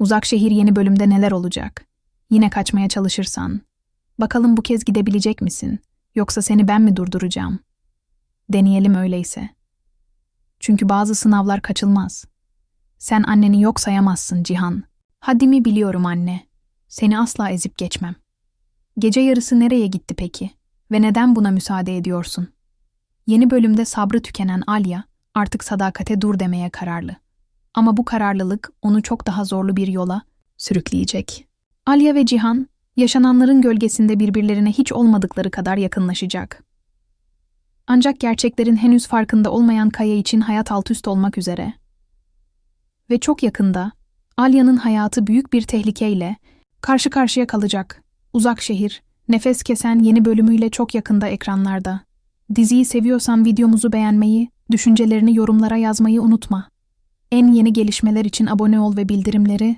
Uzak şehir yeni bölümde neler olacak? Yine kaçmaya çalışırsan. Bakalım bu kez gidebilecek misin? Yoksa seni ben mi durduracağım? Deneyelim öyleyse. Çünkü bazı sınavlar kaçılmaz. Sen anneni yok sayamazsın Cihan. Haddimi biliyorum anne. Seni asla ezip geçmem. Gece yarısı nereye gitti peki? Ve neden buna müsaade ediyorsun? Yeni bölümde sabrı tükenen Alya artık sadakate dur demeye kararlı. Ama bu kararlılık onu çok daha zorlu bir yola sürükleyecek. Alya ve Cihan yaşananların gölgesinde birbirlerine hiç olmadıkları kadar yakınlaşacak. Ancak gerçeklerin henüz farkında olmayan Kaya için hayat alt üst olmak üzere. Ve çok yakında Alya'nın hayatı büyük bir tehlikeyle karşı karşıya kalacak. Uzak şehir, nefes kesen yeni bölümüyle çok yakında ekranlarda. Diziyi seviyorsan videomuzu beğenmeyi, düşüncelerini yorumlara yazmayı unutma. En yeni gelişmeler için abone ol ve bildirimleri